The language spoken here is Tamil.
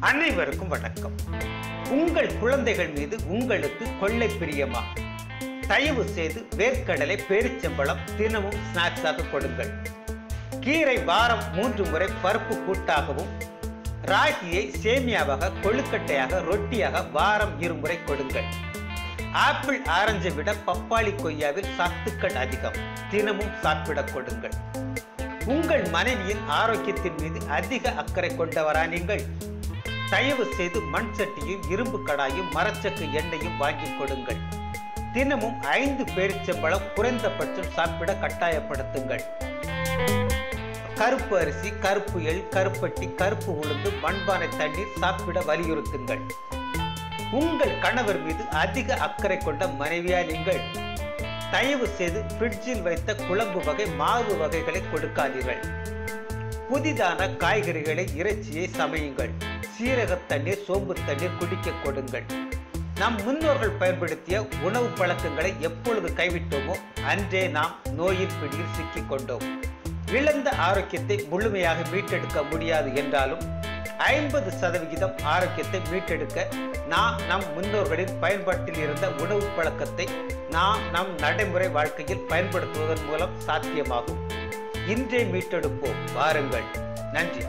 அனைவருக்கும் வணக்கம். உங்கள் குழந்தைகள் மீது உங்களுக்கு கொள்ளை பிரியமா? தயவு செய்து வேர்க்கடலை பேரிச்சம்பழம் தினமும் ஸ்நாக்ஸாக கொடுங்கள். கீரை வாரம் மூன்று முறை பருப்பு கூட்டாகவும் ராகியை சேமியாவாக கொழுக்கட்டையாக ரொட்டியாக வாரம் இருமுறை கொடுங்கள். ஆப்பிள் ஆரஞ்சை விட பப்பாளி கொய்யாவில் சத்துக்கள் அதிகம். தினமும் சாப்பிடக் கொடுங்கள். உங்கள் மனைவியின் ஆரோக்கியத்தின் மீது அதிக அக்கறை கொண்டவரா நீங்கள்? தயவு செய்து மண் சட்டியும் இரும்பு கடாயும் மரச்சக்கு எண்ணெயும் வாங்கி கொடுங்கள். தினமும் ஐந்து பேரிச்சம்பழம் குறைந்தபட்சம் சாப்பிட கட்டாயப்படுத்துங்கள். கருப்பு அரிசி கருப்பு எள் கருப்பட்டி கருப்பு உளுந்து மண்பானை தண்ணீர் சாப்பிட வலியுறுத்துங்கள். உங்கள் கணவர் மீது அதிக அக்கறை கொண்ட மனைவியா நீங்கள் தயவு செய்து ஃப்ரிட்ஜில் வைத்த குழம்பு வகை மாவு வகைகளை கொடுக்காதீர்கள். புதிதான காய்கறிகளை இறைச்சியை சமையுங்கள். சீரக தண்ணீர் சோம்பு தண்ணீர் குடிக்க கொடுங்கள். நம் முன்னோர்கள் பயன்படுத்திய உணவு பழக்கங்களை எப்பொழுது கைவிட்டோமோ அன்றே நாம் நோயின் பிடியில் சிக்கிக் கொண்டோம். இழந்த ஆரோக்கியத்தை முழுமையாக மீட்டெடுக்க முடியாது என்றாலும் ஐம்பது சதவிகிதம் ஆரோக்கியத்தை மீட்டெடுக்க நாம் நம் முன்னோர்களின் பயன்பாட்டில் இருந்த உணவு பழக்கத்தை நாம் நம் நடைமுறை வாழ்க்கையில் பயன்படுத்துவதன் மூலம் சாத்தியமாகும். இன்றே மீட்டெடுப்போம். வாருங்கள். நன்றி.